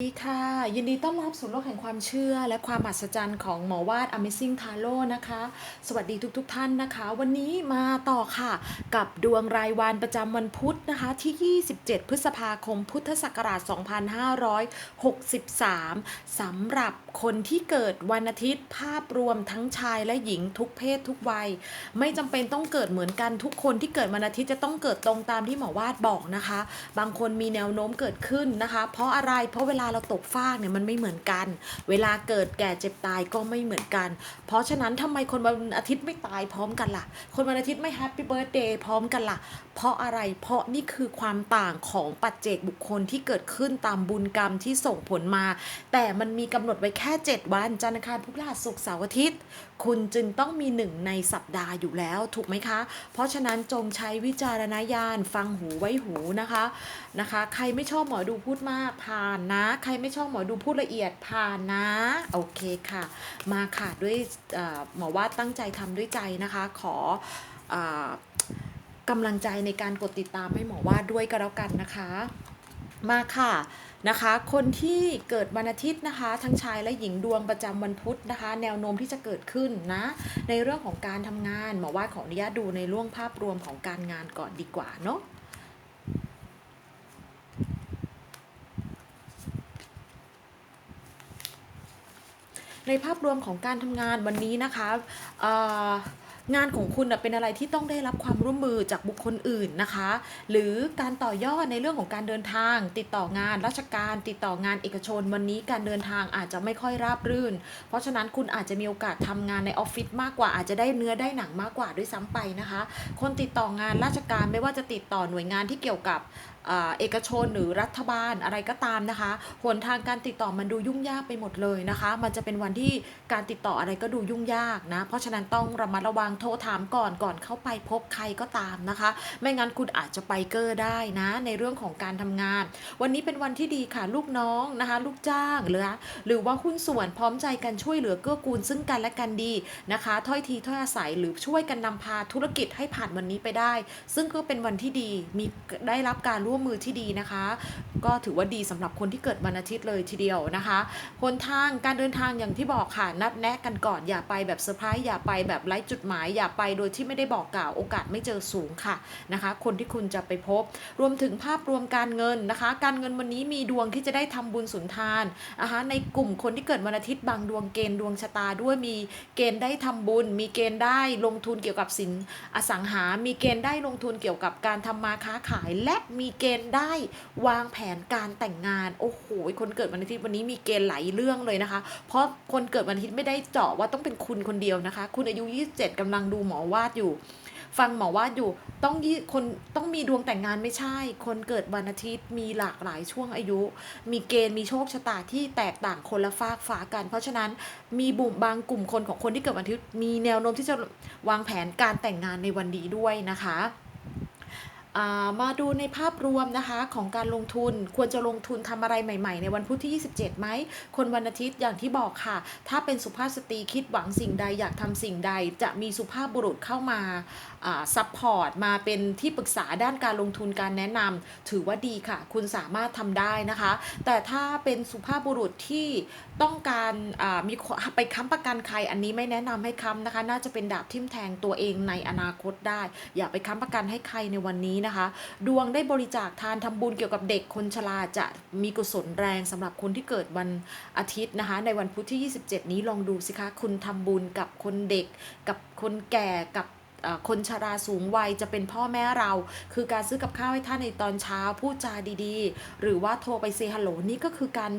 สวัสดีค่ะ ยินดีต้อนรับสู่โลกแห่งความเชื่อ และความมหัศจรรย์ของหมอวาด Amazing Tarot นะคะ สวัสดีทุกๆทท่านนะคะ วันนี้มาต่อค่ะ กับดวงรายวันประจำวันพุธนะคะ ที่ 27 พฤษภาคม พุทธศักราช 2563 สำหรับคนที่เกิดวันอาทิตย์ภาพรวมทั้งชายและหญิงทุกเพศทุกวัย ไม่จำเป็นต้องเกิดเหมือนกันทุกคนที่เกิดวันอาทิตย์จะต้องเกิดตรงตามที่หมอวาดบอกนะคะ บางคนมีแนวโน้มเกิดขึ้นนะคะ เพราะอะไรเพราะเวลาเราตกฟากเนี่ยมันไม่เหมือนกัน เวลาเกิดแก่เจ็บตายก็ไม่เหมือนกัน เพราะฉะนั้นทำไมคนวันอาทิตย์ไม่ตายพร้อมกันล่ะ คนวันอาทิตย์ไม่แฮปปี้เบิร์ดเดย์พร้อมกันล่ะ เพราะอะไร เพราะนี่คือความต่างของปัจเจกบุคคลที่เกิดขึ้นตามบุญกรรมที่ส่งผลมา แต่มันมีกำหนดไว้แค่ 7 วัน จันทร์อังคารพุธพฤหัสศุกร์เสาร์อาทิตย์ คุณจึงต้องมีหนึ่งในสัปดาห์อยู่แล้วถูกไหมคะ เพราะฉะนั้นจงใช้วิจารณญาณฟังหูไว้หูนะคะนะคะ ใครไม่ชอบหมอดูพูดมากผ่านนะ ใครไม่ชอบหมอดูพูดละเอียดผ่านนะโอเคค่ะ มาค่ะด้วยหมอว่าตั้งใจทำด้วยใจนะคะ ขออ กำลังใจในการกดติดตามให้หมอว่าด้วยก็แล้วกันนะคะมาค่ะนะคะ คนที่เกิดวันอาทิตย์นะคะ ทั้งชายและหญิงดวงประจำวันพุธนะคะ แนวโน้มที่จะเกิดขึ้นนะ ในเรื่องของการทำงานหมอว่าขออนุญาตดูในร่วงภาพรวมของการงานก่อนดีกว่าเนาะในภาพรวมของการทำงานวันนี้นะคะเอ่อ งานของคุณเป็นอะไรที่ต้องได้รับความร่วมมือจากบุคคลอื่นนะคะ หรือการต่อยอดในเรื่องของการเดินทาง ติดต่องานราชการ ติดต่องานเอกชน วันนี้การเดินทางอาจจะไม่ค่อยราบรื่น เพราะฉะนั้นคุณอาจจะมีโอกาสทำงานในออฟฟิศมากกว่าอาจจะได้เนื้อได้หนังมากกว่าด้วยซ้ำไปนะคะ คนติดต่องานราชการไม่ว่าจะติดต่อหน่วยงานที่เกี่ยวกับเอกชนหรือรัฐบาลอะไรก็ตามนะคะหนทางการติดต่อมันดูยุ่งยากไปหมดเลยนะคะ มันจะเป็นวันที่การติดต่ออะไรก็ดูยุ่งยากนะ เพราะฉะนั้นต้องระมัดระวังโทรถามก่อนก่อนเข้าไปพบใครก็ตามนะคะ ไม่งั้นคุณอาจจะไปเกอร์ได้นะ ในเรื่องของการทำงาน วันนี้เป็นวันที่ดีค่ะลูกน้องนะคะ ลูกจ้างหรือหรือว่าหุ้นส่วนพร้อมใจกันช่วยเหลือเกื้อกูลซึ่งกันและกันดีนะคะ ถ้อยทีถ้อยอาศัยหรือช่วยกันนำพาธุรกิจให้ผ่านวันนี้ไปได้ ซึ่งก็เป็นวันที่ดีมีได้รับการร่วมมือที่ดีนะคะ ก็ถือว่าดีสำหรับคนที่เกิดวันอาทิตย์เลยทีเดียวนะคะหนทางการเดินทางอย่างที่บอกค่ะนัดแนะกันก่อนอย่าไปแบบเซอร์ไพรส์อย่าไปแบบไร้จุดหมาย อย่าไปโดยที่ไม่ได้บอกกล่าวโอกาสไม่เจอสูงค่ะนะคะ คนที่คุณจะไปพบ รวมถึงภาพรวมการเงินนะคะ การเงินวันนี้มีดวงที่จะได้ทำบุญสุนทานนะคะในกลุ่มคนที่เกิดวันอาทิตย์บางดวงเกณฑ์ดวงชะตาด้วยมีเกณฑ์ได้ทำบุญ มีเกณฑ์ได้ลงทุนเกี่ยวกับสินอสังหา มีเกณฑ์ได้ลงทุนเกี่ยวกับการทำมาค้าขาย และมีเกณฑ์ได้วางแผนการแต่งงาน โอ้โห คนเกิดวันอาทิตย์วันนี้มีเกณฑ์หลายเรื่องเลยนะคะ เพราะคนเกิดวันอาทิตย์ไม่ได้เจาะว่าต้องเป็นคุณคนเดียวนะคะ คุณอายุ 27กำลังดูหมอวาดอยู่ ฟังหมอวาดอยู่ต้องยี่คนต้องมีดวงแต่งงานไม่ใช่ คนเกิดวันอาทิตย์มีหลากหลายช่วงอายุ มีเกณฑ์มีโชคชะตาที่แตกต่างคนละฟากฟ้ากัน เพราะฉะนั้นมีบุ่มบางกลุ่มคนของคนที่เกิดวันอาทิตย์มีแนวโน้มที่จะวางแผนการแต่งงานในวันนี้ด้วยนะคะ มาดูในภาพรวมนะคะของการลงทุนควรจะลงทุนทำอะไรใหม่ ๆ ในวันพุธที่ 27ไหมคนวันอาทิตย์อย่างที่บอกค่ะ ถ้าเป็นสุภาพสตรีคิดหวังสิ่งใดอยากทำสิ่งใด จะมีสุภาพบุรุษเข้ามาซัพพอร์ตมาเป็นที่ปรึกษาด้านการลงทุนการแนะนำถือว่าดีค่ะ คุณสามารถทำได้นะคะ แต่ถ้าเป็นสุภาพบุรุษที่ต้องการมีไปค้ำประกันใครอันนี้ไม่แนะนำให้ค้ำนะคะ น่าจะเป็นดาบทิ่มแทงตัวเองในอนาคตได้ อย่าไปค้ำประกันให้ใครในวันนี้นะคะ ดวงได้บริจาคทานทำบุญเกี่ยวกับเด็กคนชราจะมีกุศลแรงสำหรับคนที่เกิดวันอาทิตย์นะคะ ในวันพุธที่ 27 นี้ลองดูสิคะ คุณทำบุญกับคนเด็กกับคนแก่กับ คนชราสูงวัยจะเป็นพ่อแม่เรา คือการซื้อกับข้าวให้ท่านในตอนเช้าพูดจาดีๆ หรือว่าโทรไปเซฮัลโหลนี่ก็คือการ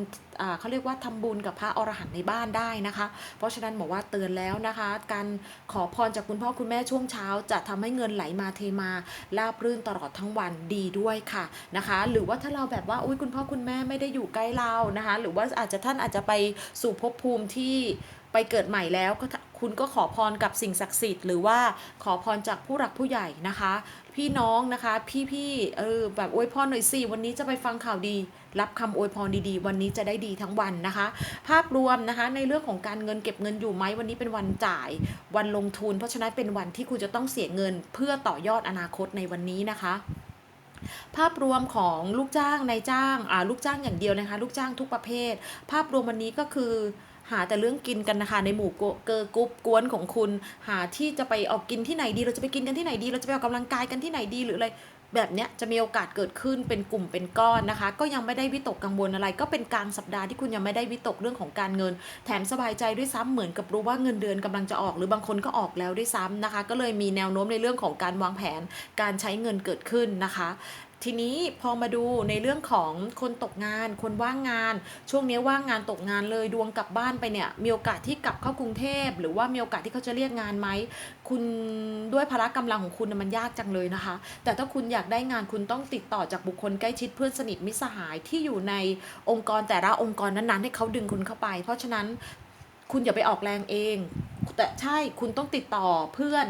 เขาเรียกว่าทำบุญกับพระอรหันต์ในบ้านได้นะคะ เพราะฉะนั้นบอกว่าเตือนแล้วนะคะ การขอพรจากคุณพ่อคุณแม่ช่วงเช้า จะทำให้เงินไหลมาเทมาราบรื่นตลอดทั้งวันดีด้วยค่ะนะคะ หรือว่าถ้าเราแบบว่าอุ้ยคุณพ่อคุณแม่ไม่ได้อยู่ใกล้เรานะคะ หรือว่าอาจจะท่านอาจจะไปสู่ภพภูมิที่ไปเกิดใหม่แล้วก็ คุณก็ขอพรกับสิ่งศักดิ์สิทธิ์หรือว่าขอพรจากผู้หลักผู้ใหญ่นะคะ พี่น้องนะคะ พี่ๆเออแบบอวยพรหน่อยสิวันนี้จะไปฟังข่าวดี รับคำอวยพรดีๆ วันนี้จะได้ดีทั้งวันนะคะ ภาพรวมนะคะในเรื่องของการเงินเก็บเงินอยู่ไหมวันนี้เป็นวันจ่าย วันลงทุน เพราะฉะนั้นเป็นวันที่คุณจะต้องเสียเงินเพื่อต่อยอดอนาคตในวันนี้นะคะภาพรวมของลูกจ้างนายจ้างอ่าลูกจ้างอย่างเดียวนะคะ ลูกจ้างทุกประเภท ภาพรวมวันนี้ก็คือ หาแต่เรื่องกินกันนะคะ ในหมู่เกอร์กรุ๊ปกวนของคุณ หาที่จะไปออกกินที่ไหนดี เราจะไปกินกันที่ไหนดี เราจะไปออกกำลังกายกันที่ไหนดีหรืออะไรแบบเนี้ยจะมีโอกาสเกิดขึ้นเป็นกลุ่มเป็นก้อนนะคะ ก็ยังไม่ได้วิตกกังวลอะไร ก็เป็นกลางสัปดาห์ที่คุณยังไม่ได้วิตกเรื่องของการเงิน แถมสบายใจด้วยซ้ำเหมือนกับรู้ว่าเงินเดือนกำลังจะออก หรือบางคนก็ออกแล้วด้วยซ้ำนะคะ ก็เลยมีแนวโน้มในเรื่องของการวางแผนการใช้เงินเกิดขึ้นนะคะ ทีนี้พอมาดูในเรื่องของคนตกงาน คนว่างงาน ช่วงนี้ว่างงานตกงานเลยดวงกลับบ้านไปเนี่ย มีโอกาสที่กลับเข้ากรุงเทพ หรือว่ามีโอกาสที่เขาจะเรียกงานไหมคุณด้วยพละกำลังของคุณมันยากจังเลยนะคะ แต่ถ้าคุณอยากได้งานคุณต้องติดต่อจากบุคคลใกล้ชิดเพื่อนสนิทมิตรสหายที่อยู่ในองค์กรแต่ละองค์กรนั้นๆ ให้เขาดึงคุณเข้าไป เพราะฉะนั้นคุณอย่าไปออกแรงเอง แต่ใช่คุณต้องติดต่อเพื่อน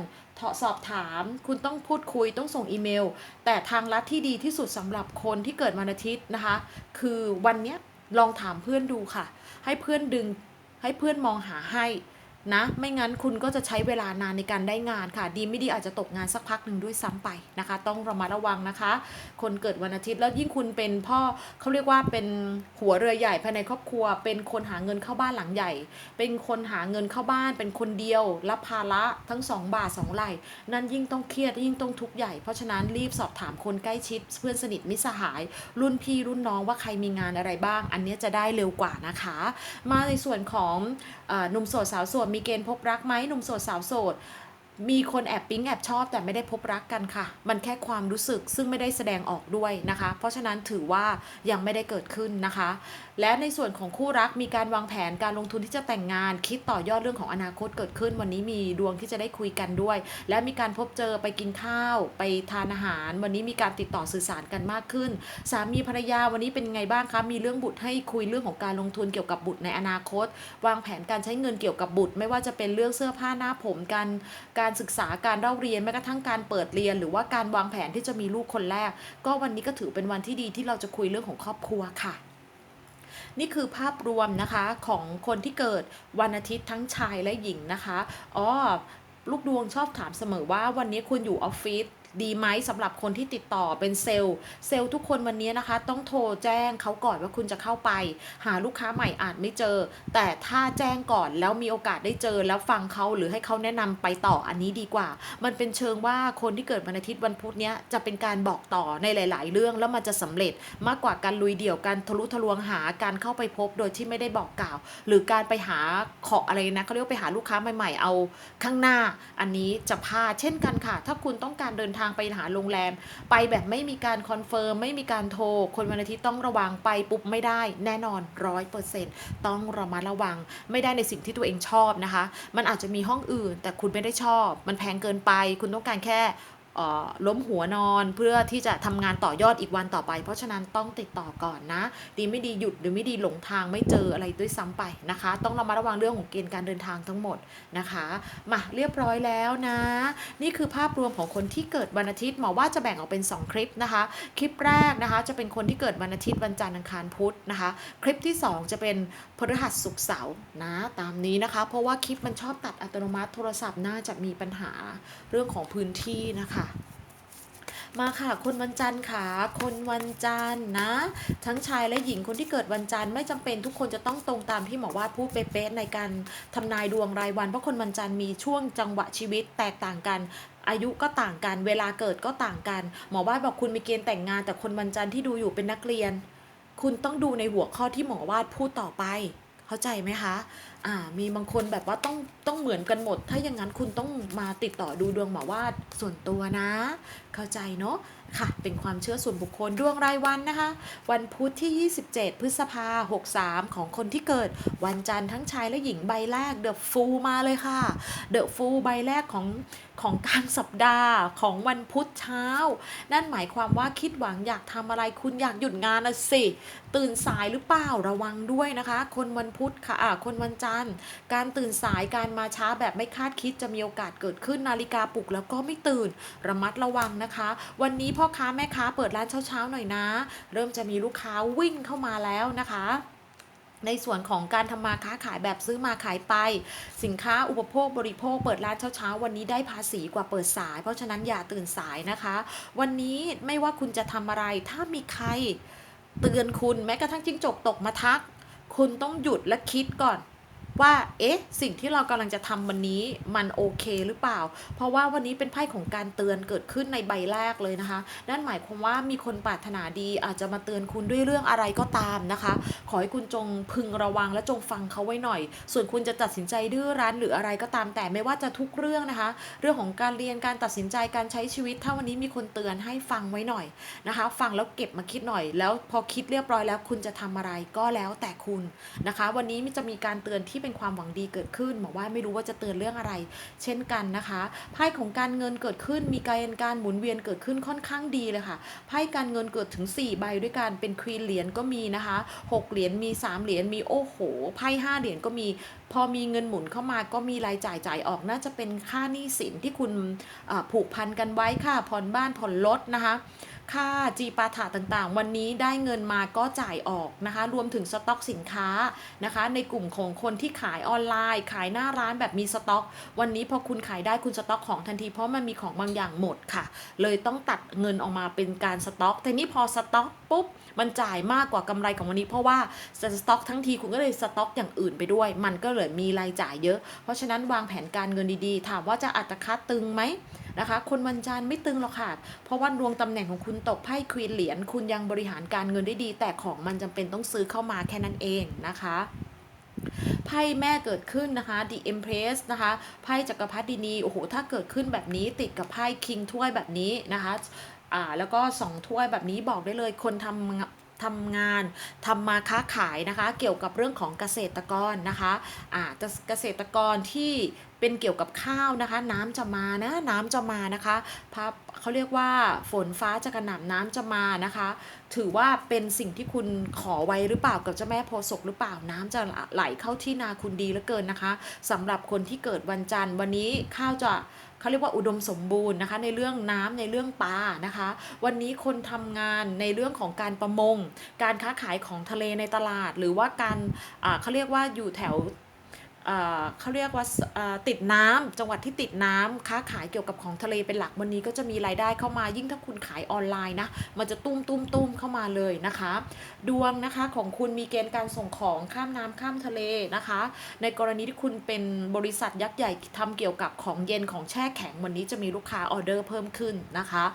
สอบถาม คุณต้องพูดคุยต้องส่งอีเมล แต่ทางลัดที่ดีที่สุดสำหรับคนที่เกิดวันอาทิตย์นะคะ คือวันเนี้ยลองถามเพื่อนดูค่ะ ให้เพื่อนดึงให้เพื่อนมองหาให้ นะ ไม่งั้นคุณก็จะใช้เวลานานในการได้งานค่ะ ดีไม่ดีอาจจะตกงานสักพักหนึ่งด้วยซ้ำไปนะคะ ต้องระมัดระวังนะคะ คนเกิดวันอาทิตย์แล้วยิ่งคุณเป็นพ่อเขาเรียกว่าเป็นหัวเรือใหญ่ภายในครอบครัว เป็นคนหาเงินเข้าบ้านหลังใหญ่ เป็นคนหาเงินเข้าบ้าน เป็นคนเดียวรับภาระทั้งสองบาทสองไหลนั่นยิ่งต้องเครียดยิ่งต้องทุกข์ใหญ่ เพราะฉะนั้นรีบสอบถามคนใกล้ชิด เพื่อนสนิทมิตรสหาย รุ่นพี่รุ่นน้องว่าใครมีงานอะไรบ้าง อันนี้จะได้เร็วกว่านะคะ มาในส่วนของหนุ่มโสดสาวโสดมีเกณฑ์พบรักไหมหนุ่มโสดสาวโสด มีคนแอบปิ๊งแอบชอบแต่ไม่ได้พบรักกันค่ะ มันแค่ความรู้สึกซึ่งไม่ได้แสดงออกด้วยนะคะ เพราะฉะนั้นถือว่ายังไม่ได้เกิดขึ้นนะคะ และในส่วนของคู่รักมีการวางแผนการลงทุนที่จะแต่งงาน คิดต่อยอดเรื่องของอนาคตเกิดขึ้น วันนี้มีดวงที่จะได้คุยกันด้วย และมีการพบเจอไปกินข้าว ไปทานอาหาร วันนี้มีการติดต่อสื่อสารกันมากขึ้น สามีภรรยาวันนี้เป็นไงบ้างคะมีเรื่องบุตรให้คุยเรื่องของการลงทุนเกี่ยวกับบุตรในอนาคต วางแผนการใช้เงินเกี่ยวกับบุตร ไม่ว่าจะเป็นเรื่องเสื้อผ้าหน้าผมการการศึกษาการเล่าเรียนแม้กระทั่งการเปิดเรียน หรือว่าการวางแผนที่จะมีลูกคนแรก ก็วันนี้ก็ถือเป็นวันที่ดีที่เราจะคุยเรื่องของครอบครัวค่ะนี่คือภาพรวมนะคะของคนที่เกิดวันอาทิตย์ทั้งชายและหญิงนะคะ อ๋อ ลูกดวงชอบถามเสมอว่าวันนี้คุณอยู่ออฟฟิศ ดีไหมสำหรับคนที่ติดต่อเป็นเซลล์ เซลล์ทุกคนวันนี้นะคะ ต้องโทรแจ้งเขาก่อนว่าคุณจะเข้าไป หาลูกค้าใหม่อาจไม่เจอ แต่ถ้าแจ้งก่อนแล้วมีโอกาสได้เจอ แล้วฟังเขาหรือให้เขาแนะนำไปต่ออันนี้ดีกว่า มันเป็นเชิงว่าคนที่เกิดวันอาทิตย์วันพุธเนี้ยจะเป็นการบอกต่อในหลาย ๆ เรื่องแล้วมันจะสำเร็จมากกว่าการลุยเดี่ยวการทะลุทะลวงหาการเข้าไปพบโดยที่ไม่ได้บอกกล่าว หรือการไปหาขออะไรนะเขาเรียกว่าไปหาลูกค้าใหม่ ๆ เอาข้างหน้า อันนี้จะพาเช่นกันค่ะ ถ้าคุณต้องการเดินทางไปหาโรงแรม ไปแบบไม่มีการคอนเฟิร์มไม่มีการโทร คนวันอาทิตย์ต้องระวังไปปุ๊บไม่ได้ แน่นอนร้อยเปอร์เซ็นต์ต้องระมัดระวัง ไม่ได้ในสิ่งที่ตัวเองชอบนะคะ มันอาจจะมีห้องอื่น แต่คุณไม่ได้ชอบ มันแพงเกินไป คุณต้องการแค่ ล้มหัวนอนเพื่อที่จะทำงานต่อยอดอีกวันต่อไป เพราะฉะนั้นต้องติดต่อก่อนนะ ดีไม่ดีหยุดหรือไม่ดีหลงทางไม่เจออะไรด้วยซ้ำไปนะคะ ต้องระมัดระวังเรื่องของเกณฑ์การเดินทางทั้งหมดนะคะมาเรียบร้อยแล้วนะ นี่คือภาพรวมของคนที่เกิดวันอาทิตย์หมอว่าจะแบ่งออกเป็น 2 คลิปนะคะ คลิปแรกนะคะจะเป็นคนที่เกิดวันอาทิตย์วันจันทร์อังคารพุธนะคะ คลิปที่ 2 จะเป็นพฤหัสศุกร์เสาร์นะตามนี้นะคะ เพราะว่าคลิปมันชอบตัดอัตโนมัติโทรศัพท์น่าจะมีปัญหาเรื่องของพื้นที่นะคะ มาค่ะ คนวันจันทร์ค่ะ คนวันจันทร์นะ ทั้งชายและหญิงคนที่เกิดวันจันทร์ไม่จำเป็นทุกคนจะต้องตรงตามที่หมอวาดพูดเป๊ะๆในการทำนายดวงรายวันเพราะคนวันจันทร์มีช่วงจังหวะชีวิตแตกต่างกันอายุก็ต่างกัน เวลาเกิดก็ต่างกัน หมอวาดบอกคุณมีเกณฑ์แต่งงาน แต่คนวันจันทร์ที่ดูอยู่เป็นนักเรียน คุณต้องดูในหัวข้อที่หมอวาดพูดต่อไป เข้าใจไหมคะ อ่า มีบางคนแบบว่าต้องต้องเหมือนกันหมด ถ้าอย่างนั้นคุณต้องมาติดต่อดูดวงหมอวาดส่วนตัวนะ เข้าใจเนาะค่ะ เป็นความเชื่อส่วนบุคคลดวงรายวันนะคะ วันพุธที่ 27 พฤษภา63 ของคนที่เกิด วันจันทร์ทั้งชายและหญิงใบแรกเดอะฟูมาเลยค่ะ เดอะฟูใบแรกของของกลางสัปดาห์ของวันพุธเช้า นั่นหมายความว่าคิดหวังอยากทำอะไรคุณอยากหยุดงานนะสิ ตื่นสายหรือเปล่าระวังด้วยนะคะ คนวันพุธค่ะคนวันจันทร์การตื่นสายการมาช้าแบบไม่คาดคิดจะมีโอกาสเกิดขึ้นนาฬิกาปลุกแล้วก็ไม่ตื่น ระมัดระวังนะคะ วันนี้พ่อค้าแม่ค้าเปิดร้านเช้าๆหน่อยนะ เริ่มจะมีลูกค้าวิ่งเข้ามาแล้วนะคะในส่วนของการทำมาค้าขายแบบซื้อมาขายไป สินค้าอุปโภคบริโภคเปิดร้านเช้าๆ วันนี้ได้ภาษีกว่าเปิดสาย เพราะฉะนั้นอย่าตื่นสายนะคะ วันนี้ไม่ว่าคุณจะทำอะไร ถ้ามีใครเตือนคุณแม้กระทั่งจิ้งจกตกมาทัก คุณต้องหยุดและคิดก่อน ว่า เอ๊ะ สิ่งที่เรากำลังจะทำวันนี้มันโอเคหรือเปล่า เพราะว่าวันนี้เป็นไพ่ของการเตือนเกิดขึ้นในใบแรกเลยนะคะ นั่นหมายความว่ามีคนปรารถนาดีอาจจะมาเตือนคุณด้วยเรื่องอะไรก็ตามนะคะ ขอให้คุณจงพึงระวังและจงฟังเขาไว้หน่อย ส่วนคุณจะตัดสินใจดื้อรั้นหรืออะไรก็ตามแต่ไม่ว่าจะทุกเรื่องนะคะ เรื่องของการเรียนการตัดสินใจการใช้ชีวิต ถ้าวันนี้มีคนเตือนให้ฟังไว้หน่อยนะคะ ฟังแล้วเก็บมาคิดหน่อย แล้วพอคิดเรียบร้อยแล้วคุณจะทำอะไรก็แล้วแต่คุณนะคะ วันนี้จะมีการเตือนที่เป็นความหวังดีเกิดขึ้นบอกว่าไม่รู้ว่าจะเตือนเรื่องอะไร เช่นกันนะคะไพ่ของการเงินเกิดขึ้น มีการการหมุนเวียนเกิดขึ้นค่อนข้างดีเลยค่ะไพ่การเงินเกิดถึง 4 ใบด้วยกันเป็นควีนเหรียญก็มีนะคะ 6 เหรียญมี 3 เหรียญมีโอ้โหไพ่5เหรียญก็มี พอมีเงินหมุนเข้ามาก็มีรายจ่ายจ่ายออกน่าจะเป็นค่าหนี้สินที่คุณผูกพันกันไว้ค่ะผ่อนบ้านผ่อนรถนะคะ ค่าจีปาถาต่างๆ วันนี้ได้เงินมาก็จ่ายออกนะคะ รวมถึงสต็อกสินค้านะคะ ในกลุ่มของคนที่ขายออนไลน์ ขายหน้าร้านแบบมีสต็อก วันนี้พอคุณขายได้คุณสต็อกของทันทีเพราะมันมีของบางอย่างหมดค่ะ เลยต้องตัดเงินออกมาเป็นการสต็อก แต่นี่พอสต็อกปุ๊บมันจ่ายมากกว่ากำไรของวันนี้ เพราะว่าสต็อกทั้งทีคุณก็เลยสต็อกอย่างอื่นไปด้วย มันก็เลยมีรายจ่ายเยอะ เพราะฉะนั้นวางแผนการเงินดีๆ ถามว่าจะอัตคัดตึงไหม นะคะ คนวันจันทร์ไม่ตึงหรอกค่ะ เพราะว่าดวงตำแหน่งของคุณตกไพ่ควีนเหรียญคุณยังบริหารการเงินได้ดี แต่ของมันจำเป็นต้องซื้อเข้ามาแค่นั้นเองนะคะไพ่แม่เกิดขึ้นนะคะ The Empress นะคะไพ่จักรพรรดินีโอ้โหถ้าเกิดขึ้นแบบนี้ติดกับไพ่คิงถ้วยแบบนี้นะคะอ่าแล้วก็สองถ้วยแบบนี้บอกได้เลยคนทำ ทำงานทำมาค้าขายนะคะ เกี่ยวกับเรื่องของเกษตรกรนะคะอ่าเกษตรกรที่เป็นเกี่ยวกับข้าวนะคะ น้ำจะมานะน้ำจะมานะคะพับเขาเรียกว่าฝนฟ้าจะกระหน่ำน้ำจะมานะคะ ถือว่าเป็นสิ่งที่คุณขอไว้หรือเปล่ากับเจ้าแม่โพศพหรือเปล่าน้ำจะไหลเข้าที่นาคุณดีเหลือเกินนะคะสำหรับคนที่เกิดวันจันทร์วันนี้ข้าวจะ เขาเรียกว่าอุดมสมบูรณ์นะคะ ในเรื่องน้ำในเรื่องปลานะคะ วันนี้คนทำงานในเรื่องของการประมง การค้าขายของทะเลในตลาด หรือว่าการเขาเรียกว่าอยู่แถว เขาเรียกว่าติดน้ำจังหวัดที่ติดน้ำค้าขายเกี่ยวกับของทะเลเป็นหลักวันนี้ก็จะมีรายได้เข้ามายิ่งถ้าคุณขายออนไลน์นะมันจะตุ้มตุ้มตุ้มเข้ามาเลยนะคะ ดวงนะคะของคุณมีเกณฑ์การส่งของข้ามน้ำข้ามทะเลนะคะ ในกรณีที่คุณเป็นบริษัทยักษ์ใหญ่ทำเกี่ยวกับของเย็นของแช่แข็งวันนี้จะมีลูกค้าออเดอร์เพิ่มขึ้นนะคะ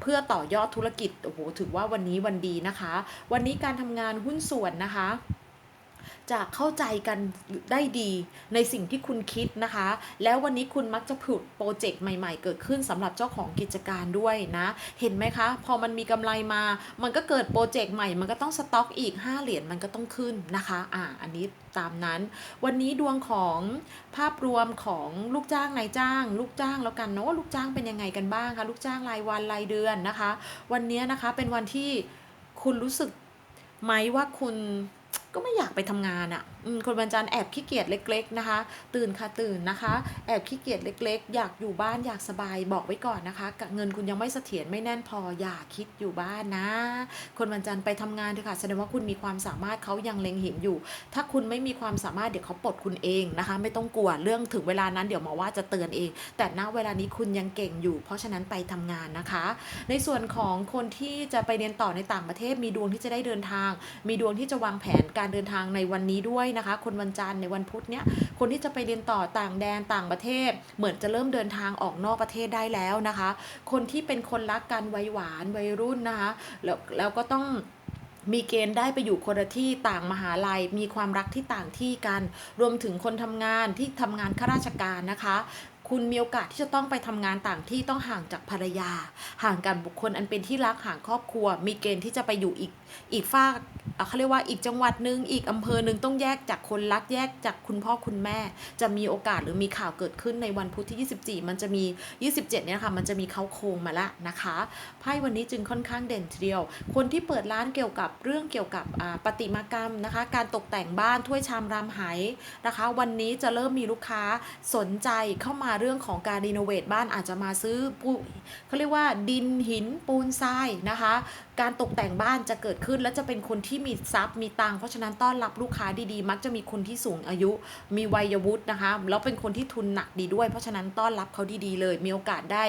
เพื่อต่อยอดธุรกิจโอ้โหถือว่าวันนี้วันดีนะคะ วันนี้การทำงานหุ้นส่วนนะคะ จะเข้าใจกันได้ดีในสิ่งที่คุณคิดนะคะ แล้ววันนี้คุณมักจะผุดโปรเจกต์ใหม่ ๆ เกิดขึ้นสำหรับเจ้าของกิจการด้วยนะ เห็นไหมคะ พอมันมีกำไรมา มันก็เกิดโปรเจกต์ใหม่ มันก็ต้องสต็อกอีก 5 เหรียญมันก็ต้องขึ้นนะคะอ่าอันนี้ตามนั้น วันนี้ดวงของภาพรวมของลูกจ้างนายจ้าง ลูกจ้างแล้วกันเนาะลูกจ้างเป็นยังไงกันบ้างคะลูกจ้างรายวันรายเดือนนะคะ วันนี้นะคะเป็นวันที่คุณรู้สึกไหมว่าคุณ ก็ไม่อยากไปทำงานอะ่ะ คนวันจันทร์แอบขี้เกียจเล็ก ๆนะคะ ตื่นค่ะตื่นนะคะ แอบขี้เกียจเล็ก ๆ อยากอยู่บ้านอยากสบายบอกไว้ก่อนนะคะเงินคุณยังไม่เสถียรไม่แน่นพออย่าคิดอยู่บ้านนะ คนวันจันทร์ไปทำงานเถอะค่ะแสดงว่าคุณมีความสามารถเขายังเล็งเห็นอยู่ ถ้าคุณไม่มีความสามารถเดี๋ยวเขาปลดคุณเองนะคะ ไม่ต้องกลัวเรื่องถึงเวลานั้นเดี๋ยวหมอว่าจะเตือนเอง แต่ณเวลานี้คุณยังเก่งอยู่ เพราะฉะนั้นไปทำงานนะคะ ในส่วนของคนที่จะไปเรียนต่อในต่างประเทศ มีดวงที่จะได้เดินทาง มีดวงที่จะวางแผนการเดินทางในวันนี้ด้วยนะคะ คนวันจันทร์ในวันพุธเนี้ยคนที่จะไปเรียนต่อต่างแดนต่างประเทศ เหมือนจะเริ่มเดินทางออกนอกประเทศได้แล้วนะคะ คนที่เป็นคนรักกันวัยหวานวัยรุ่นนะคะแล้วแล้วก็ต้องมีเกณฑ์ได้ไปอยู่คนละที่ต่างมหาลัย มีความรักที่ต่างที่กัน รวมถึงคนทำงานที่ทำงานข้าราชการนะคะคุณมีโอกาสที่จะต้องไปทำงานต่างที่ต้องห่างจากภรรยา ห่างกันบุคคลอันเป็นที่รักห่างครอบครัว มีเกณฑ์ที่จะไปอยู่อีก อีกฝากเขาเรียกว่าอีกจังหวัดหนึ่งอีกอำเภอหนึ่งต้องแยกจากคนรักแยกจากคุณพ่อคุณแม่ จะมีโอกาสหรือมีข่าวเกิดขึ้นในวันพุธที่ 24 มันจะมี 27 เนี่ยค่ะมันจะมีเขาโครงมาละนะคะไพ่วันนี้จึงค่อนข้างเด่นทีเดียว คนที่เปิดร้านเกี่ยวกับเรื่องเกี่ยวกับประติมากรรมนะคะ การตกแต่งบ้านถ้วยชามรามไหนะคะ วันนี้จะเริ่มมีลูกค้าสนใจเข้ามาเรื่องของการรีโนเวทบ้านอาจจะมาซื้อปูเขาเรียกว่าดินหินปูนทรายนะคะ การตกแต่งบ้านจะเกิดขึ้น และจะเป็นคนที่มีทรัพย์มีตังค์เพราะฉะนั้นต้อนรับลูกค้าดีๆ มักจะมีคนที่สูงอายุ มีวัยวุฒินะคะแล้วเป็นคนที่ทุนหนักดีด้วย เพราะฉะนั้นต้อนรับเขาดีๆเลย มีโอกาสได้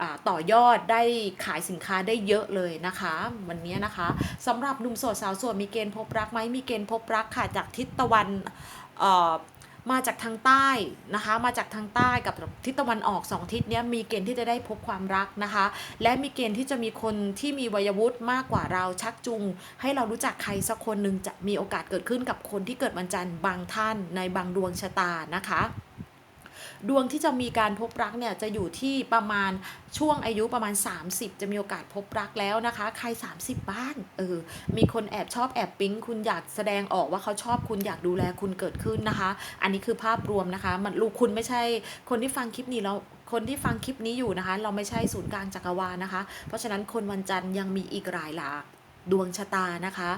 อ่าต่อยอดได้ขายสินค้าได้เยอะเลยนะคะ วันนี้นะคะสำหรับหนุ่มโสดสาวโสดมีเกณฑ์พบรักไหมมีเกณฑ์พบรักค่ะจากทิศตะวันอ่อ มาจากทางใต้นะคะ มาจากทางใต้กับทิศตะวันออกสองทิศเนี้ยมีเกณฑ์ที่จะได้พบความรักนะคะ และมีเกณฑ์ที่จะมีคนที่มีวัยวุฒิมากกว่าเราชักจูงให้เรารู้จักใครสักคนหนึ่งจะมีโอกาสเกิดขึ้นกับคนที่เกิดวันจันทร์บางท่านในบางดวงชะตานะคะ ดวงที่จะมีการพบรักเนี่ยจะอยู่ที่ประมาณช่วงอายุประมาณ 30 จะมีโอกาสพบรักแล้วนะคะ ใคร 30 บ้านเออมีคนแอบชอบแอบปิ๊งคุณอยากแสดงออกว่าเขาชอบคุณอยากดูแลคุณเกิดขึ้นนะคะ อันนี้คือภาพรวมนะคะ มันลูกคุณไม่ใช่คนที่ฟังคลิปนี้แล้วคนที่ฟังคลิปนี้อยู่นะคะ เราไม่ใช่ศูนย์กลางจักรวาลนะคะ เพราะฉะนั้นคนวันจันทร์ยังมีอีกหลายหลากดวงชะตานะคะ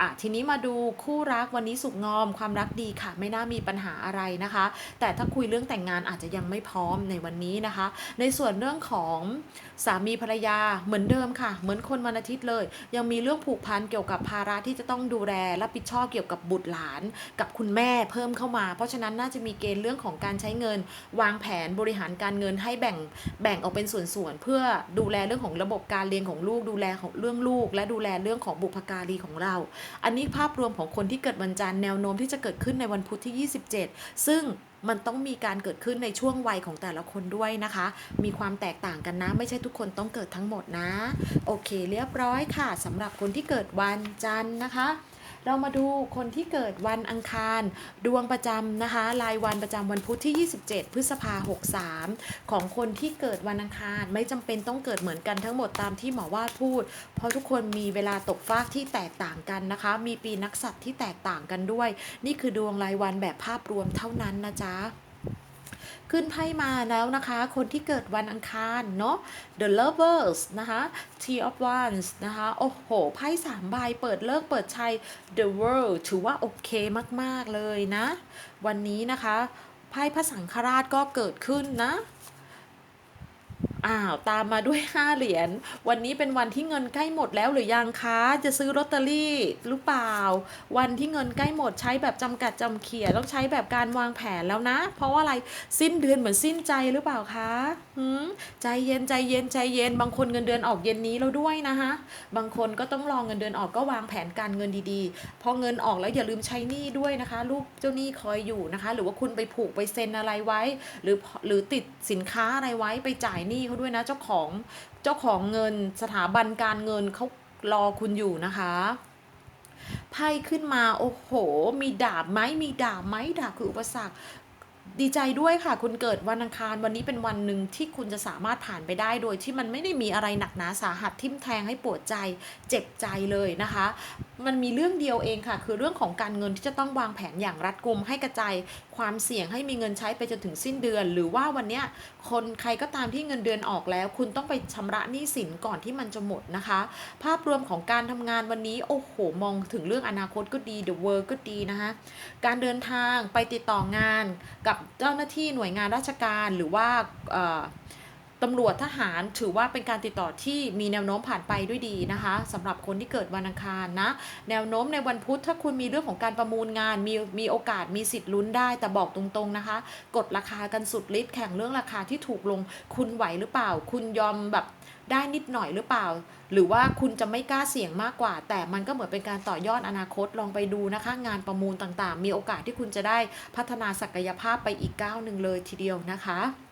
อะทีนี้มาดูคู่รักวันนี้สุขงอม ความรักดีค่ะ ไม่น่ามีปัญหาอะไรนะคะ แต่ถ้าคุยเรื่องแต่งงานอาจจะยังไม่พร้อมในวันนี้นะคะ ในส่วนเรื่องของสามีภรรยาเหมือนเดิมค่ะ เหมือนคนวันอาทิตย์เลย ยังมีเรื่องผูกพันเกี่ยวกับภาระที่จะต้องดูแลรับผิดชอบเกี่ยวกับบุตรหลาน กับคุณแม่เพิ่มเข้ามา เพราะฉะนั้นน่าจะมีเกณฑ์เรื่องของการใช้เงิน วางแผนบริหารการเงินให้แบ่งแบ่งออกเป็นส่วนๆเพื่อดูแลเรื่องของระบบการเรียนของลูกดูแลของเรื่องลูก และดูแลเรื่องของบุพการีของเราอันนี้ภาพรวมของคนที่เกิดวันจันทร์แนวโน้มที่จะเกิดขึ้นในวันพุธที่ 27 ซึ่งมันต้องมีการเกิดขึ้นในช่วงวัยของแต่ละคนด้วยนะคะ มีความแตกต่างกันนะ ไม่ใช่ทุกคนต้องเกิดทั้งหมดนะ โอเค เรียบร้อยค่ะสำหรับคนที่เกิดวันจันทร์นะคะ เรามาดูคนที่เกิดวันอังคาร ดวงประจำนะคะ รายวันประจำวันพุธที่ 27 พฤษภา63 ของคนที่เกิดวันอังคาร ไม่จำเป็นต้องเกิดเหมือนกันทั้งหมดตามที่หมอวาดพูด เพราะทุกคนมีเวลาตกฟากที่แตกต่างกันนะคะ มีปีนักษัตว์ที่แตกต่างกันด้วย นี่คือดวงรายวันแบบภาพรวมเท่านั้นนะจ๊ะ ขึ้นไพ่มาแล้วนะคะ คนที่เกิดวันอังคารเนาะ The Lovers นะคะ Tea of Wands นะคะ โอ้โห ไพ่สามใบเปิดเลิกเปิดชัย The World ถือว่าโอเคมาก ๆ เลยนะ วันนี้นะคะ ไพ่พระสังฆราชก็เกิดขึ้นนะ อ้าว ตามมาด้วย 5 เหรียญ วันนี้เป็นวันที่เงินใกล้หมดแล้วหรือยังคะ จะซื้อลอตเตอรี่หรือเปล่า วันที่เงินใกล้หมดใช้แบบจำกัดจำเขียต้องใช้แบบการวางแผนแล้วนะ เพราะว่าอะไรสิ้นเดือนเหมือนสิ้นใจหรือเปล่าคะหืมใจเย็นใจเย็นใจเย็น บางคนเงินเดือนออกเย็นนี้แล้วด้วยนะคะบางคนก็ต้องรองเงินเดือนออกก็วางแผนการเงินดีๆ พอเงินออกแล้วอย่าลืมใช้หนี้ด้วยนะคะ ลูกเจ้าหนี้คอยอยู่นะคะ หรือว่าคุณไปผูกไปเซ็นอะไรไว้ หรือหรือติดสินค้าอะไรไว้ไปจ่ายหนี้เขาด้วยนะ เจ้าของเจ้าของเงินสถาบันการเงินเขารอคุณอยู่นะคะไพ่ขึ้นมาโอ้โห มีดาบไหมมีดาบไหมดาบคืออุปสรรคดีใจด้วยค่ะ คุณเกิดวันอังคารวันนี้เป็นวันหนึ่งที่คุณจะสามารถผ่านไปได้โดยที่มันไม่ได้มีอะไรหนักหนาสาหัสทิ่มแทงให้ปวดใจเจ็บใจเลยนะคะ มันมีเรื่องเดียวเองค่ะ คือเรื่องของการเงินที่จะต้องวางแผนอย่างรัดกุมให้กระจายความเสี่ยงให้มีเงินใช้ไปจนถึงสิ้นเดือน หรือว่าวันเนี้ยคนใครก็ตามที่เงินเดือนออกแล้ว คุณต้องไปชำระหนี้สินก่อนที่มันจะหมดนะคะ ภาพรวมของการทำงานวันนี้โอ้โหมองถึงเรื่องอนาคตก็ดี The World ก็ดีนะคะการเดินทางไปติดต่องานกับเจ้าหน้าที่หน่วยงานราชการหรือว่า ตำรวจทหารถือว่าเป็นการติดต่อที่มีแนวโน้มผ่านไปด้วยดีนะคะสำหรับคนที่เกิดวันอังคารนะ แนวโน้มในวันพุธถ้าคุณมีเรื่องของการประมูลงาน มีมีโอกาสมีสิทธิ์ลุ้นได้ แต่บอกตรงๆนะคะ กดราคากันสุดฤทธิ์แข่งเรื่องราคาที่ถูกลง คุณไหวหรือเปล่า คุณยอมแบบได้นิดหน่อยหรือเปล่า หรือว่าคุณจะไม่กล้าเสี่ยงมากกว่า แต่มันก็เหมือนเป็นการต่อยอดอนาคตลองไปดูนะคะ งานประมูลต่างๆ มีโอกาสที่คุณจะได้พัฒนาศักยภาพไปอีกก้าวหนึ่งเลยทีเดียวนะคะ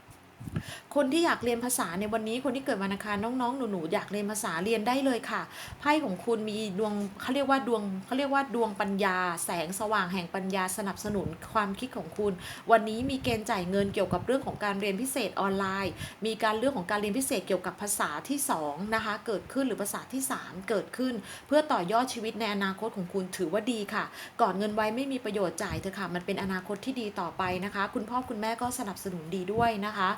คนที่อยากเรียนภาษาในวันนี้คนที่เกิดวันอังคารน้องๆ หนูๆอยากเรียนภาษาเรียนได้เลยค่ะไพ่ของคุณมีดวงเขาเรียกว่าดวงเขาเรียกว่าดวงปัญญา แสงสว่างแห่งปัญญาสนับสนุนความคิดของคุณ วันนี้มีเกณฑ์จ่ายเงินเกี่ยวกับเรื่องของการเรียนพิเศษออนไลน์ มีการเรื่องของการเรียนพิเศษเกี่ยวกับภาษาที่2นะคะเกิดขึ้นหรือภาษาที่ 3 เกิดขึ้น เพื่อต่อยอดชีวิตในอนาคตของคุณถือว่าดีค่ะ ก่อนเงินไว้ไม่มีประโยชน์จ่ายเถอะค่ะมันเป็นอนาคตที่ดีต่อไปนะคะ คุณพ่อคุณแม่ก็สนับสนุนดีด้วยนะคะ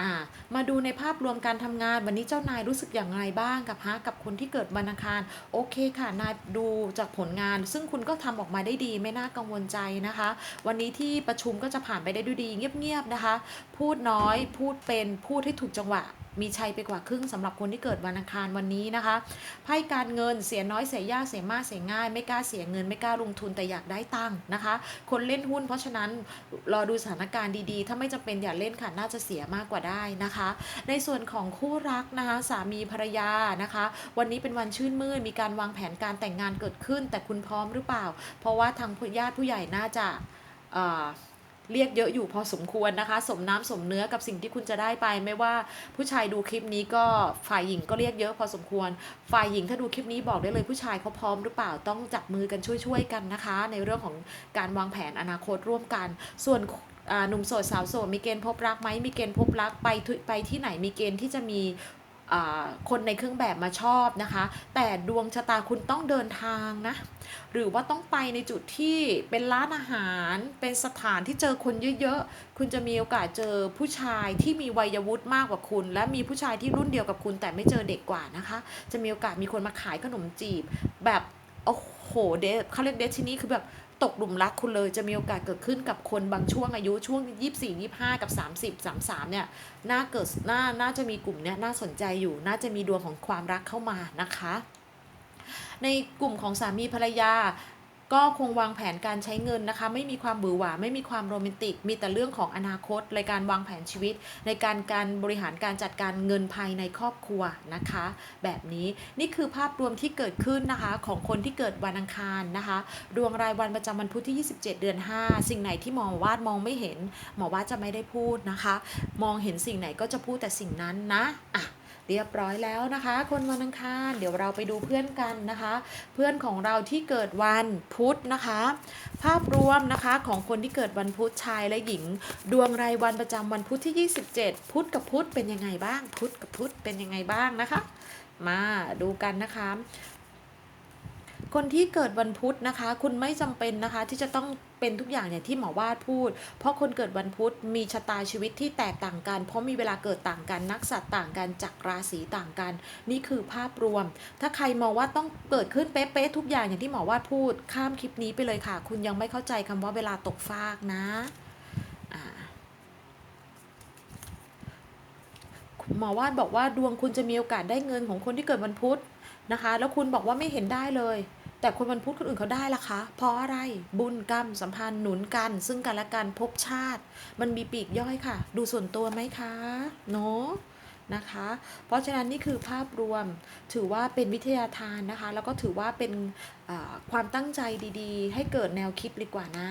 อ่า มาดูในภาพรวมการทำงาน วันนี้เจ้านายรู้สึกอย่างไรบ้างกับฮะกับคนที่เกิดวันอังคาร โอเคค่ะ นายดูจากผลงาน ซึ่งคุณก็ทำออกมาได้ดีไม่น่ากังวลใจนะคะ วันนี้ที่ประชุมก็จะผ่านไปได้ด้วยดีเงียบๆนะคะ พูดน้อย พูดเป็น พูดให้ถูกจังหวะ มีชัยไปกว่าครึ่งสำหรับคนที่เกิดวันอังคารวันนี้นะคะไพ่การเงินเสียน้อยเสียยากเสียมากเสียง่าย ไม่กล้าเสียเงินไม่กล้าลงทุนแต่อยากได้ตังค์นะคะ คนเล่นหุ้นเพราะฉะนั้นรอดูสถานการณ์ดีๆ ถ้าไม่จำเป็นอย่าเล่นค่ะน่าจะเสียมากกว่าได้นะคะ ในส่วนของคู่รักนะคะสามีภรรยานะคะ วันนี้เป็นวันชื่นมื่นมีการวางแผนการแต่งงานเกิดขึ้น แต่คุณพร้อมหรือเปล่า เพราะว่าทางญาติผู้ใหญ่น่าจะอ่อ เรียกเยอะอยู่พอสมควรนะคะ สมน้ำสมเนื้อกับสิ่งที่คุณจะได้ไป ไม่ว่าผู้ชายดูคลิปนี้ก็ฝ่ายหญิงก็เรียกเยอะพอสมควร ฝ่ายหญิงถ้าดูคลิปนี้บอกได้เลยผู้ชายเขาพร้อมหรือเปล่าต้องจับมือกันช่วยๆกันนะคะ ในเรื่องของการวางแผนอนาคตร่วมกัน ส่วนหนุ่มโสดสาวโสดมีเกณฑ์พบรักไหมมีเกณฑ์พบรักไปไปที่ไหนมีเกณฑ์ที่จะมี คนในเครื่องแบบมาชอบนะคะ แต่ดวงชะตาคุณต้องเดินทางนะ หรือว่าต้องไปในจุดที่เป็นร้านอาหาร เป็นสถานที่เจอคนเยอะๆ คุณจะมีโอกาสเจอผู้ชายที่มีวัยวุฒิมากกว่าคุณ และมีผู้ชายที่รุ่นเดียวกับคุณ แต่ไม่เจอเด็กกว่านะคะ จะมีโอกาสมีคนมาขายขนมจีบแบบโอ้โหเดเขาเรียกเดทที่นี่คือแบบ ตกหลุมรักคุณเลยจะมีโอกาสเกิดขึ้นกับคนบางช่วงอายุช่วง 24 25 กับ 30 33 เนี่ยน่าเกิดน่าน่าจะมีกลุ่มเนี่ยน่าสนใจอยู่ น่าจะมีดวงของความรักเข้ามานะคะ ในกลุ่มของสามีภรรยา ก็คงวางแผนการใช้เงินนะคะ ไม่มีความบือหวาไม่มีความโรแมนติก มีแต่เรื่องของอนาคตในการวางแผนชีวิต ในการการบริหารการจัดการเงินภายในครอบครัวนะคะ แบบนี้นี่คือภาพรวมที่เกิดขึ้นนะคะของคนที่เกิดวันอังคารนะคะดวงรายวันประจำวันพุธที่ 27 เดือน 5 สิ่งไหนที่หมอวาดมองไม่เห็น หมอวาดจะไม่ได้พูดนะคะ มองเห็นสิ่งไหนก็จะพูดแต่สิ่งนั้นนะอะ เรียบร้อยแล้วนะคะ คนวันอังคารเดี๋ยวเราไปดูเพื่อนกันนะคะ เพื่อนของเราที่เกิดวันพุธนะคะ ภาพรวมนะคะของคนที่เกิดวันพุธชายและหญิง ดวงรายวันประจำวันพุธที่ 27 พุธกับพุธเป็นยังไงบ้าง พุธกับพุธเป็นยังไงบ้างนะคะ มาดูกันนะคะคนที่เกิดวันพุธนะคะ คุณไม่จำเป็นนะคะที่จะต้อง เป็นทุกอย่างเนี่ยที่หมอวาดพูด เพราะคนเกิดวันพุธมีชะตาชีวิตที่แตกต่างกัน เพราะมีเวลาเกิดต่างกัน นักสัตว์ต่างกันจากราศีต่างกัน นี่คือภาพรวม ถ้าใครมองว่าต้องเกิดขึ้นเป๊ะๆทุกอย่างอย่างที่หมอวาดพูด ข้ามคลิปนี้ไปเลยค่ะ คุณยังไม่เข้าใจคำว่าเวลาตกฟากนะหมอวาดบอกว่าดวงคุณจะมีโอกาสได้เงินของคนที่เกิดวันพุธนะคะ แล้วคุณบอกว่าไม่เห็นได้เลย แต่คนวันพุธคนอื่นเขาได้ล่ะคะ เพราะอะไรบุญกรรมสัมพันธ์หนุนกัน ซึ่งกันและกันพบชาติ มันมีปีกย่อยค่ะ ดูส่วนตัวไหมคะเนาะ นะคะ เพราะฉะนั้นนี่คือภาพรวมถือว่าเป็นวิทยาทานนะคะ แล้วก็ถือว่าเป็นความตั้งใจดีๆ ให้เกิดแนวคิดดีกว่านะ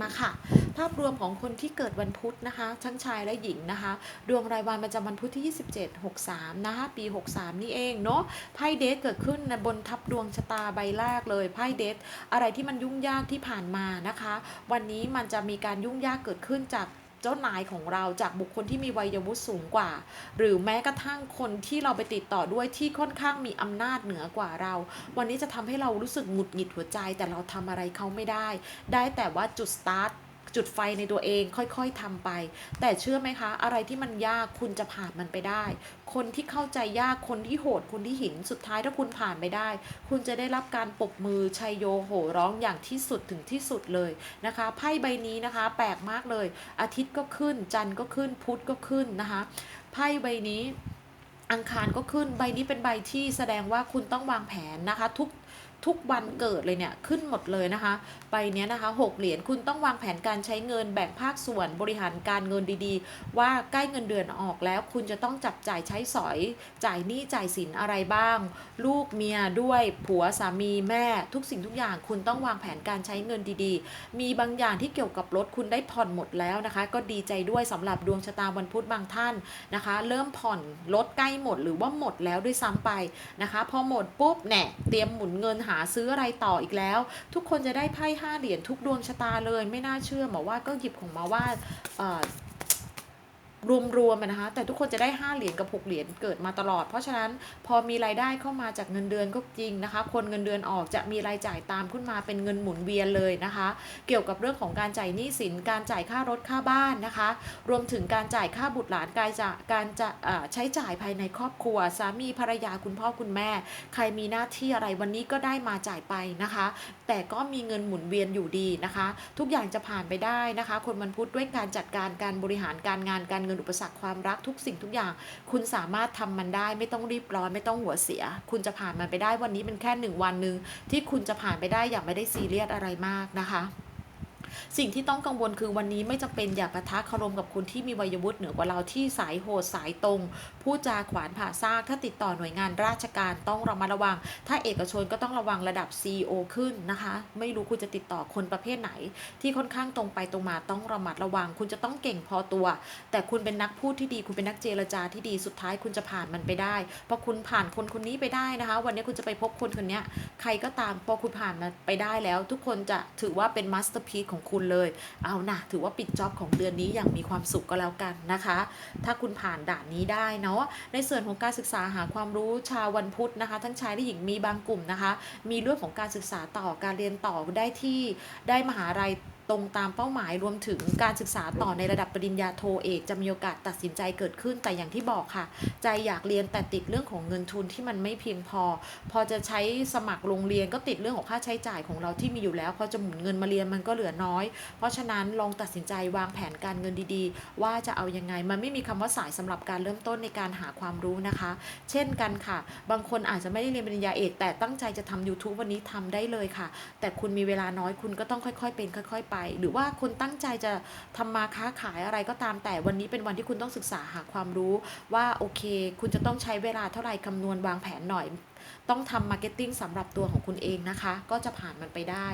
มาค่ะ ภาพรวมของคนที่เกิดวันพุธนะคะ ทั้งชายและหญิงนะคะ ดวงรายวันประจำวันพุธที่ 27 63 นะคะ ปี 63 นี่เองเนาะไพ่เดทเกิดขึ้นบนทับดวงชะตาใบแรกเลยไพ่เดทอะไรที่มันยุ่งยากที่ผ่านมานะคะ วันนี้มันจะมีการยุ่งยากเกิดขึ้นจาก เจ้านายของเราจากบุคคลที่มีวัยวุฒิสูงกว่า หรือแม้กระทั่งคนที่เราไปติดต่อด้วยที่ค่อนข้างมีอำนาจเหนือกว่าเรา วันนี้จะทำให้เรารู้สึกหงุดหงิดหัวใจ แต่เราทำอะไรเขาไม่ได้ ได้แต่ว่าจุดสตาร์ท จุดไฟในตัวเองค่อยๆทำไป แต่เชื่อไหมคะ อะไรที่มันยากคุณจะผ่านมันไปได้ คนที่เข้าใจยากคนที่โหดคนที่หินสุดท้ายถ้าคุณผ่านไปได้ คุณจะได้รับการปรบมือชัยโยโห่ร้องอย่างที่สุดถึงที่สุดเลยนะคะไพ่ใบนี้นะคะ แปลกมากเลย อาทิตย์ก็ขึ้น จันทร์ก็ขึ้นพุธก็ขึ้นนะคะไพ่ใบนี้อังคารก็ขึ้นใบนี้เป็นใบที่แสดงว่าคุณต้องวางแผนนะคะ ทุก ทุกวันเกิดเลยเนี่ยขึ้นหมดเลยนะคะใบเนี้ยนะคะหกเหรียญคุณต้องวางแผนการใช้เงินแบ่งภาคส่วนบริหารการเงินดีๆ ว่าใกล้เงินเดือนออกแล้วคุณจะต้องจับจ่ายใช้สอย จ่ายหนี้จ่ายสินอะไรบ้าง ลูกเมียด้วยผัวสามีแม่ทุกสิ่งทุกอย่างคุณต้องวางแผนการใช้เงินดีๆ มีบางอย่างที่เกี่ยวกับรถคุณได้ผ่อนหมดแล้วนะคะ ก็ดีใจด้วยสำหรับดวงชะตาวันพุธบางท่านนะคะ เริ่มผ่อนรถใกล้หมดหรือว่าหมดแล้วด้วยซ้ำไปนะคะพอหมดปุ๊บแหน่เตรียมหมุนเงินหาซื้ออะไรต่ออีกแล้ว ทุกคนจะได้ไพ่ห้าเหรียญทุกดวงชะตาเลย ไม่น่าเชื่อหมอว่าก็หยิบของมาว่า รวมๆอะนะคะ แต่ทุกคนจะได้ 5 เหรียญกับ 6 เหรียญเกิดมาตลอด เพราะฉะนั้นพอมีรายได้เข้ามาจากเงินเดือนก็จริงนะคะ คนเงินเดือนออกจะมีรายจ่ายตามขึ้นมาเป็นเงินหมุนเวียนเลยนะคะ เกี่ยวกับเรื่องของการจ่ายหนี้สิน การจ่ายค่ารถค่าบ้านนะคะ รวมถึงการจ่ายค่าบุตรหลานการจะการจะใช้จ่ายภายในครอบครัว สามีภรรยาคุณพ่อคุณแม่ ใครมีหน้าที่อะไรวันนี้ก็ได้มาจ่ายไปนะคะ แต่ก็มีเงินหมุนเวียนอยู่ดีนะคะ ทุกอย่างจะผ่านไปได้นะคะ คนมันพุธด้วยการจัดการการบริหารการงานการเงินอุปสรรคความรักทุกสิ่งทุกอย่าง คุณสามารถทำมันได้ไม่ต้องรีบร้อนไม่ต้องหัวเสีย คุณจะผ่านมันไปได้วันนี้เป็นแค่หนึ่งวันหนึ่งที่คุณจะผ่านไปได้อย่างไม่ได้ซีเรียสอะไรมากนะคะ สิ่งที่ต้องกังวลคือวันนี้ไม่จำเป็นอย่าปะทะคารมกับคนที่มีวัยวุฒิเหนือกว่าเราที่สายโหดสายตรงพูดจาขวานผ่าซากถ้าติดต่อหน่วยงานราชการต้องระมัดระวัง ถ้าเอกชนก็ต้องระวังระดับ CEO ขึ้นนะคะ ไม่รู้คุณจะติดต่อคนประเภทไหน ที่ค่อนข้างตรงไปตรงมาต้องระมัดระวัง คุณจะต้องเก่งพอตัว แต่คุณเป็นนักพูดที่ดี คุณเป็นนักเจรจาที่ดีสุดท้ายคุณจะผ่านมันไปได้พอคุณผ่านคนคนนี้ไปได้นะคะ วันนี้คุณจะไปพบคนคนนี้ใครก็ตามพอคุณผ่านมันไปได้แล้ว ทุกคนจะถือว่าเป็นมาสเตอร์พี e ของคุณเลย เอานะถือว่าปิดจ็อบของเดือนนี้อย่างมีความสุขก็แล้วกันนะคะ ถ้าคุณผ่านด่านนี้ได้เนาะในส่วนของการศึกษาหาความรู้ชาววันพุธนะคะ ทั้งชายและหญิงมีบางกลุ่มนะคะ มีเรื่องของการศึกษาต่อการเรียนต่อได้ที่ได้มหาลัย ตรงตามเป้าหมายรวมถึงการศึกษาต่อในระดับปริญญาโทเอกจะมีโอกาสตัดสินใจเกิดขึ้น แต่อย่างที่บอกค่ะ ใจอยากเรียนแต่ติดเรื่องของเงินทุนที่มันไม่เพียงพอ พอจะใช้สมัครโรงเรียนก็ติดเรื่องของค่าใช้จ่ายของเราที่มีอยู่แล้ว พอจะหมุนเงินมาเรียนมันก็เหลือน้อย เพราะฉะนั้นลองตัดสินใจวางแผนการเงินดีๆ ว่าจะเอายังไงมันไม่มีคำว่าสายสำหรับการเริ่มต้นในการหาความรู้นะคะ เช่นกันค่ะ บางคนอาจจะไม่ได้เรียนปริญญาเอกแต่ตั้งใจจะทำ YouTube วันนี้ทำได้เลยค่ะ แต่คุณมีเวลาน้อยคุณก็ต้องค่อยๆเป็นค่อยๆไปหรือว่าคุณตั้งใจจะทำมาค้าขายอะไรก็ตามแต่วันนี้เป็นวันที่คุณต้องศึกษาหาความรู้ว่าโอเค คุณจะต้องใช้เวลาเท่าไหร่คำนวณวางแผนหน่อย ต้องทำมาร์เก็ตติ้งสำหรับตัวของคุณเองนะคะ ก็จะผ่านมันไปได้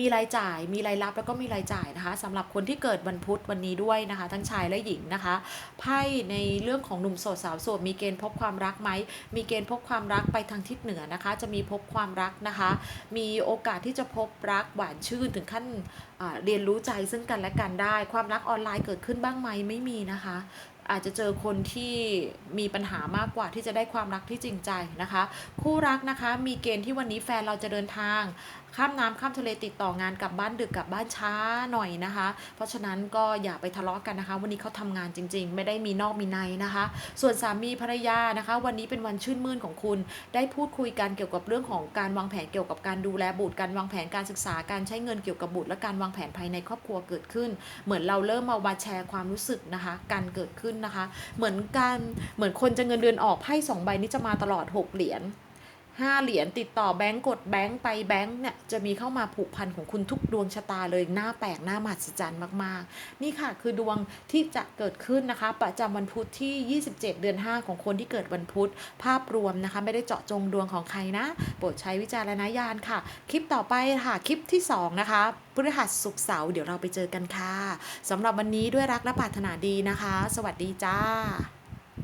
มีรายจ่าย มีรายรับแล้วก็มีรายจ่ายนะคะสำหรับคนที่เกิดวันพุธวันนี้ด้วยนะคะ ทั้งชายและหญิงนะคะไพ่ในเรื่องของหนุ่มโสดสาวโสดมีเกณฑ์พบความรักไหมมีเกณฑ์พบความรักไปทางทิศเหนือนะคะ จะมีพบความรักนะคะ มีโอกาสที่จะพบรักหวานชื่นถึงขั้นเรียนรู้ใจซึ่งกันและกันได้ ความรักออนไลน์เกิดขึ้นบ้างไหมไม่มีนะคะอาจจะเจอคนที่มีปัญหามากกว่าที่จะได้ความรักที่จริงใจนะคะ คู่รักนะคะมีเกณฑ์ที่วันนี้แฟนเราจะเดินทางข้ามน้ำข้ามทะเลติดต่องานกลับบ้านดึกกลับบ้านช้าหน่อยนะคะ เพราะฉะนั้นก็อย่าไปทะเลาะกันนะคะ วันนี้เขาทำงานจริง ๆ ไม่ได้มีนอกมีในนะคะ ส่วนสามีภรรยานะคะ วันนี้เป็นวันชื่นมื่นของคุณ ได้พูดคุยกันเกี่ยวกับเรื่องของการวางแผนเกี่ยวกับการดูแลบุตรการวางแผนการศึกษาการใช้เงินเกี่ยวกับบุตรและการวางแผนภายในครอบครัวเกิดขึ้น เหมือนเราเริ่มมามาแชร์ความรู้สึกนะคะ การเกิดขึ้นนะคะ เหมือนการเหมือนคนจะเงินเดือนออกไพ่สองใบนี้จะมาตลอด 6 เหรียญ ห้าเหรียญติดต่อแบงก์กดแบงก์ไปแบงก์เนี่ยจะมีเข้ามาผูกพันของคุณทุกดวงชะตาเลยหน้าแปลกหน้ามหัศจรรย์มากๆ นี่ค่ะคือดวงที่จะเกิดขึ้นนะคะ ประจำวันพุธที่ 27 เดือน 5 ของคนที่เกิดวันพุธภาพรวมนะคะ ไม่ได้เจาะจงดวงของใครนะโปรดใช้วิจารณญาณค่ะ คลิปต่อไปค่ะคลิปที่ 2 นะคะพฤหัสศุกร์เสาร์เดี๋ยวเราไปเจอกันค่ะสำหรับวันนี้ด้วยรักและปรารถนาดีนะคะ สวัสดีจ้า